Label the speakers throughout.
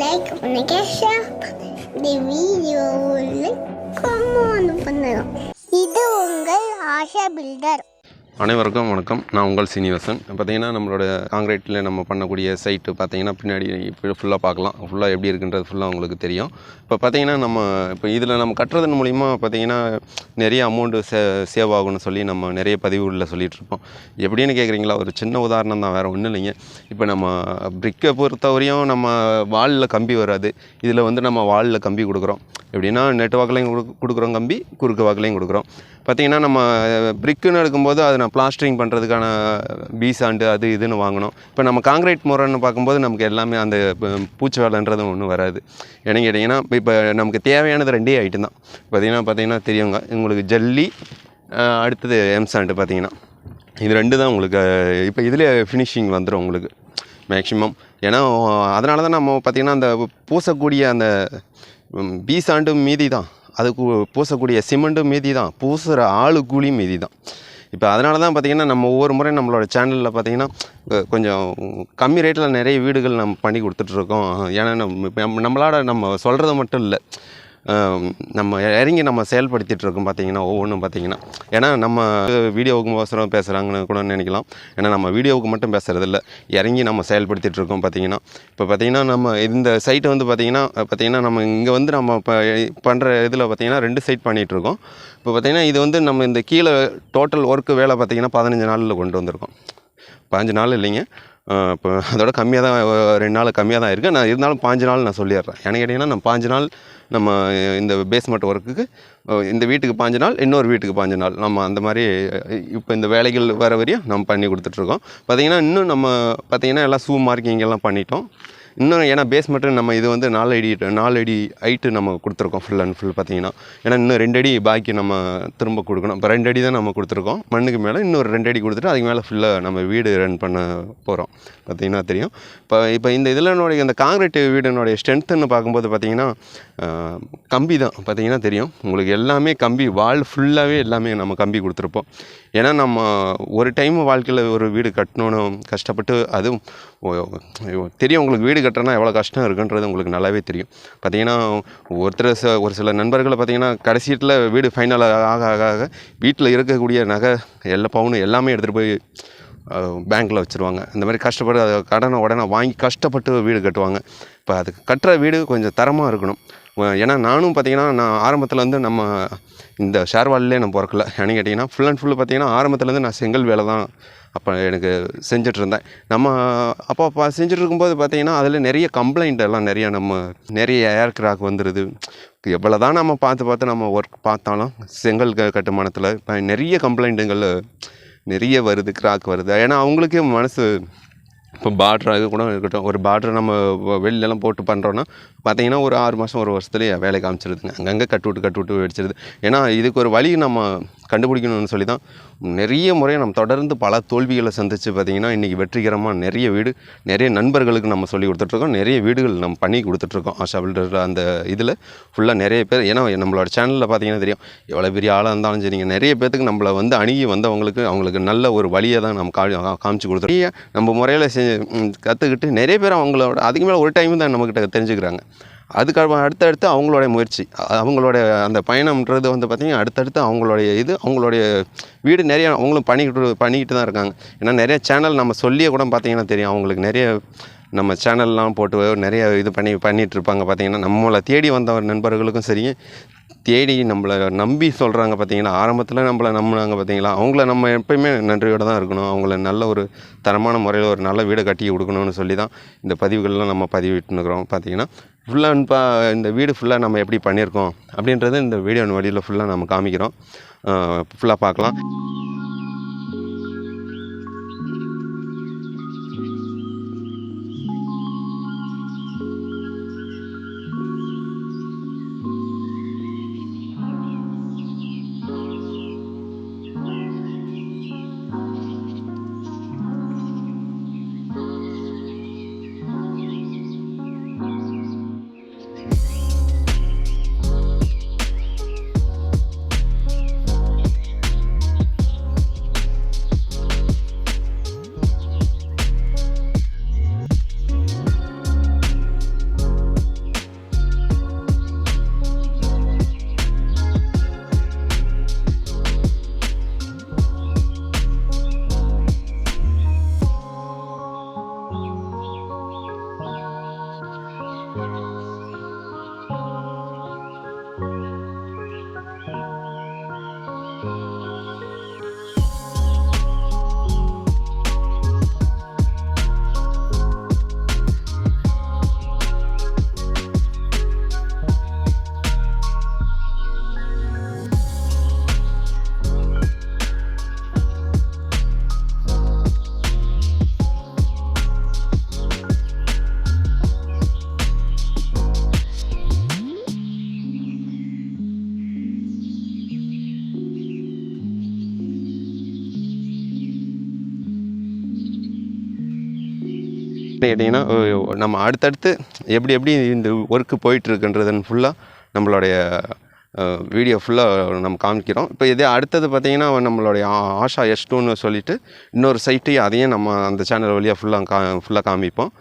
Speaker 1: Like பண்ணுங்க share பண்ணுங்க இந்த வீடியோவில் கமெண்ட் பண்ணுங்க இது உங்கள் ஆஷா பில்டர்
Speaker 2: அனைவருக்கும் வணக்கம். நான் உங்கள் சீனிவாசன். பார்த்தீங்கன்னா நம்மளோட காங்கிரீட்டில் நம்ம பண்ணக்கூடிய சைட்டு பார்த்தீங்கன்னா பின்னாடி இப்போ ஃபுல்லாக பார்க்கலாம் ஃபுல்லாக எப்படி இருக்குன்றது ஃபுல்லாக உங்களுக்கு தெரியும். இப்போ பார்த்தீங்கன்னா நம்ம இப்போ இதில் நம்ம கட்டுறதன் மூலிமா பார்த்தீங்கன்னா நிறைய அமௌண்ட்டு சே சேவ் ஆகும்னு சொல்லி நம்ம நிறைய பதிவுகளில் சொல்லிகிட்ருப்போம் எப்படின்னு கேட்குறீங்களா ஒரு சின்ன உதாரணம் தான் வேறு ஒன்றும் இல்லைங்க. இப்போ நம்ம பிரிக்கை பொறுத்தவரையும் நம்ம வாலில் கம்பி வராது. இதில் வந்து நம்ம வாலில் கம்பி கொடுக்குறோம். எப்படின்னா நெட் வாக்கிலையும் கொடு கொடுக்குறோம் கம்பி குறுக்கு வாக்கிலையும் கொடுக்குறோம். பார்த்திங்கன்னா நம்ம பிரிக்குன்னு எடுக்கும்போது அதை நான் பிளாஸ்டரிங் பண்ணுறதுக்கான பீசாண்டு அது இதுன்னு வாங்கணும். இப்போ நம்ம காங்கிரீட் முறைன்னு பார்க்கும்போது நமக்கு எல்லாமே அந்த பூச்சி வேலைன்றதும் ஒன்றும் வராது. ஏன்னு கேட்டிங்கன்னா இப்போ நமக்கு தேவையானது ரெண்டே ஐட்டம் தான். பார்த்திங்கன்னா பார்த்திங்கன்னா தெரியுங்க. உங்களுக்கு ஜல்லி அடுத்தது எம்சாண்டு பார்த்திங்கன்னா. இது ரெண்டு தான் உங்களுக்கு இப்போ இதிலே ஃபினிஷிங் வந்துடும் உங்களுக்கு. மேக்ஸிமம் ஏன்னா அதனால தான் நம்ம பார்த்திங்கன்னா அந்த பூசக்கூடிய அந்த ம், பீசாண்டும் மீதி தான். அதுக்கு பூசக்கூடிய சிமெண்ட்டும் மீதி தான் பூசுகிற ஆளு கூலியும் மீதி தான் இப்போ அதனால தான் பார்த்திங்கன்னா நம்ம ஒவ்வொரு முறையும் நம்மளோட சேனலில் பார்த்திங்கன்னா கொஞ்சம் கம்மி ரேட்டில் நிறைய வீடுகள் நம்ம பண்ணி கொடுத்துட்ருக்கோம் ஏன்னா நம்ம நம்மளால் நம்ம- நம்ம சொல்கிறது மட்டும் இல்லை. நம்ம இறங்கி நம்ம செயல்படுத்திகிட்டு இருக்கோம் பார்த்தீங்கன்னா ஒவ்வொன்றும் பார்த்தீங்கன்னா. ஏன்னா நம்ம வீடியோவுக்கு அவசரம் பேசுகிறாங்கன்னு கூட நினைக்கலாம். ஏன்னா நம்ம வீடியோவுக்கு மட்டும் பேசுகிறதில்ல இறங்கி நம்ம செயல்படுத்திகிட்டு இருக்கோம் பார்த்தீங்கன்னா. இப்போ பார்த்தீங்கன்னா நம்ம இந்த சைட்டை வந்து பார்த்தீங்கன்னா பார்த்தீங்கன்னா நம்ம இங்கே வந்து நம்ம இப்போ பண்ணுற இதில் பார்த்தீங்கன்னா ரெண்டு சைட் பண்ணிகிட்டு இருக்கோம் இப்போ பார்த்தீங்கன்னா இது வந்து நம்ம இந்த கீழே டோட்டல் ஒர்க்கு வேலை பார்த்தீங்கன்னா பதினஞ்சு நாளில் கொண்டு வந்திருக்கோம். பதினஞ்சு நாள் இல்லைங்க. இப்போ அதோட கம்மியாக தான் ரெண்டு நாள் கம்மியாக தான் இருக்குது நான் இருந்தாலும் பாஞ்சு நாள் நான் சொல்லிடுறேன். ஏன்னு கேட்டிங்கன்னா நான் பாஞ்சு நாள் நம்ம இந்த பேஸ்மெண்ட் ஒர்க்குக்கு இந்த வீட்டுக்கு பாஞ்சு நாள் இன்னொரு வீட்டுக்கு பாஞ்சு நாள். நம்ம அந்த மாதிரி இப்போ இந்த வேலைகள் வர வரையும் நம்ம பண்ணி கொடுத்துட்ருக்கோம் பார்த்திங்கன்னா இன்னும் நம்ம பார்த்தீங்கன்னா எல்லாம் சூ மார்க்கிங் எல்லாம் பண்ணிட்டோம். இன்னும் ஏன்னா பேஸ்மெண்ட்டு நம்ம இது வந்து நாலு அடி நாலு அடி ஹைட்டு நம்ம கொடுத்துருக்கோம் ஃபுல் அண்ட் ஃபுல் பார்த்தீங்கன்னா. ஏன்னா இன்னும் ரெண்டு அடி பாக்கி நம்ம திரும்ப கொடுக்கணும். இப்போ ரெண்டு அடி தான் நம்ம கொடுத்துருக்கோம். மண்ணுக்கு மேலே இன்னொரு ரெண்டு அடி கொடுத்துட்டு அதுக்கு மேலே ஃபுல்லாக நம்ம வீடு ரன் பண்ண போகிறோம் பார்த்தீங்கன்னா தெரியும். இப்போ இப்போ இந்த இதில் என்னுடைய இந்த காங்கிரீட் வீடினுடைய ஸ்ட்ரென்த்துன்னு பார்க்கும்போது பார்த்தீங்கன்னா கம்பி தான் பார்த்தீங்கன்னா தெரியும். உங்களுக்கு எல்லாமே கம்பி வால் ஃபுல்லாகவே எல்லாமே நம்ம கம்பி கொடுத்துருப்போம். ஏன்னா நம்ம ஒரு டைம் வாழ்க்கையில் ஒரு வீடு கட்டணும்னு கஷ்டப்பட்டு அதுவும் தெரியும் உங்களுக்கு வீடு கட்டுறனா எவ்வளோ கஷ்டம் இருக்குன்றது உங்களுக்கு நல்லாவே தெரியும். பார்த்தீங்கன்னா ஒருத்தர் ச ஒரு சில நண்பர்களை பார்த்தீங்கன்னா கடைசியில் வீடு ஃபைனல் ஆக ஆக ஆக வீட்டில் இருக்கக்கூடிய நகை எல்லா பவுனு எல்லாமே எடுத்துகிட்டு போய் பேங்க்கில் வச்சுருவாங்க. இந்த மாதிரி கஷ்டப்பட்டு அதை கடனை உடனே வாங்கி கஷ்டப்பட்டு வீடு கட்டுவாங்க. இப்போ அதுக்கு கட்டுற வீடு கொஞ்சம் தரமாக இருக்கணும். ஏன்னா நானும் பார்த்தீங்கன்னா நான் ஆரம்பத்தில் வந்து நம்ம இந்த ஷேர்வாலிலே நான் பிறக்கல. ஏன்னு கேட்டிங்கன்னா ஃபுல் அண்ட் ஃபுல்லு பார்த்தீங்கன்னா ஆரம்பத்துலேருந்து நான் செங்கல் வேலை தான் அப்போ எனக்கு செஞ்சிட்ருந்தேன். நம்ம அப்போ அப்போ செஞ்சுட்டு இருக்கும்போது பார்த்தீங்கன்னா அதில் நிறைய கம்ப்ளைண்ட் எல்லாம் நிறைய நம்ம நிறைய ஏர்க்ராக் வந்துடுது எவ்வளோ தான் நம்ம பார்த்து பார்த்து நம்ம ஒர்க் பார்த்தாலும் செங்கல் க கட்டுமானத்தில் இப்போ நிறைய கம்ப்ளைண்ட்டுங்கள் நிறைய வருது கிராக் வருது. ஏன்னா அவங்களுக்கே மனசு இப்போ பார்டராக கூட இருக்கட்டும். ஒரு பார்டர் நம்ம வெளிலலாம் போட்டு பண்ணுறோன்னா பார்த்தீங்கன்னா ஒரு ஆறு மாதம் ஒரு வருஷத்துலேயே வேலை காமிச்சிருதுங்க. அங்கங்கே கட்டு விட்டு கட்டு விட்டு வெடிச்சிருது. ஏன்னா இதுக்கு ஒரு வழி நம்ம கண்டுபிடிக்கணும்னு சொல்லி தான் நிறைய முறை நம்ம தொடர்ந்து பல தோல்விகளை சந்தித்து பார்த்தீங்கன்னா இன்றைக்கி வெற்றிகரமாக நிறைய வீடு நிறைய நண்பர்களுக்கு நம்ம சொல்லி கொடுத்துட்ருக்கோம். நிறைய வீடுகள் நம்ம பண்ணி கொடுத்துட்ருக்கோம். ஆஷா பில்டர் அந்த இதில் ஃபுல்லாக நிறைய பேர். ஏன்னா நம்மளோட சேனலில் பார்த்தீங்கன்னா தெரியும் எவ்வளோ பெரிய ஆளாக இருந்தாலும் சரிங்க நிறைய பேர்த்துக்கு நம்மளை வந்து அணுகி வந்தவங்களுக்கு அவங்களுக்கு நல்ல ஒரு வழியை தான் நம்ம கா காமிச்சு கொடுத்துருக்கோம் நம்ம முறையில் செஞ்சு கற்றுக்கிட்டு நிறைய பேர் அவங்களோட அதுக்கு மேலே ஒரு டைம் தான் நம்மக்கிட்ட தெரிஞ்சுக்கிறாங்க. அதுக்காக அடுத்தடுத்து அவங்களோட முயற்சி அவங்களோட அந்த பயணம்ன்றது வந்து பார்த்திங்கன்னா அடுத்தடுத்து அவங்களுடைய இது அவங்களுடைய வீடு நிறைய அவங்களும் பண்ணிக்கிட்டு பண்ணிக்கிட்டு தான் இருக்காங்க. ஏன்னா நிறைய சேனல் நம்ம சொல்லியே கூட பார்த்திங்கன்னா தெரியும். அவங்களுக்கு நிறைய நம்ம சேனல்லாம் போட்டு நிறைய இது பண்ணி பண்ணிகிட்ருப்பாங்க பார்த்திங்கன்னா நம்மளை தேடி வந்த நண்பர்களுக்கும் சரி தேடி நம்மளை நம்பி சொல்கிறாங்க பார்த்தீங்கன்னா ஆரம்பத்தில் நம்மளை நம்பினாங்க பார்த்தீங்களா அவங்கள நம்ம எப்பயுமே நன்றியோடு தான் இருக்கணும். அவங்கள நல்ல ஒரு தரமான முறையில் ஒரு நல்ல வீடை கட்டி கொடுக்கணும்னு சொல்லி தான் இந்த பதிவுகள்லாம் நம்ம பதிவிட்டுருக்குறோம் பார்த்தீங்கன்னா ஃபுல்லாக அண்ட் இந்த வீடு ஃபுல்லாக நம்ம எப்படி பண்ணியிருக்கோம் அப்படின்றது இந்த வீடியோ வழியில் ஃபுல்லாக நம்ம காமிக்கிறோம். ஃபுல்லாக பார்க்கலாம். கேட்டிங்கன்னா நம்ம அடுத்தடுத்து எப்படி எப்படி இந்த ஒர்க்கு போயிட்டுருக்குன்றதுன்னு ஃபுல்லாக நம்மளுடைய வீடியோ ஃபுல்லாக நம்ம காமிக்கிறோம். இப்போ இதே அடுத்தது பார்த்தீங்கன்னா நம்மளுடைய ஆஷா எஸ் டூன்னு சொல்லிட்டு இன்னொரு சைட்டையும் அதையும் நம்ம அந்த சேனல் வழியாக ஃபுல்லாக கா ஃபுல்லாக காமிப்போம்.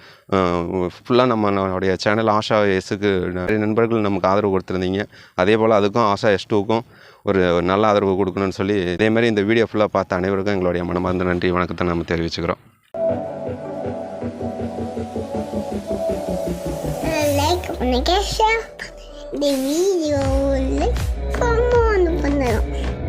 Speaker 2: ஃபுல்லாக நம்மளுடைய சேனல் ஆஷா எஸ்ஸுக்கு நிறைய நண்பர்கள் நமக்கு ஆதரவு கொடுத்துருந்தீங்க. அதே போல் அதுக்கும் ஆஷா எஸ் டூக்கும் ஒரு நல்ல ஆதரவு கொடுக்கணும்னு சொல்லி இதே மாதிரி இந்த வீடியோ ஃபுல்லாக பார்த்த அனைவருக்கும் எங்களுடைய மனமார்ந்த நன்றி வணக்கத்தை நம்ம தெரிவிச்சுக்கிறோம்.
Speaker 1: 만약에 시합 내 위디오를 선물하는 거네요.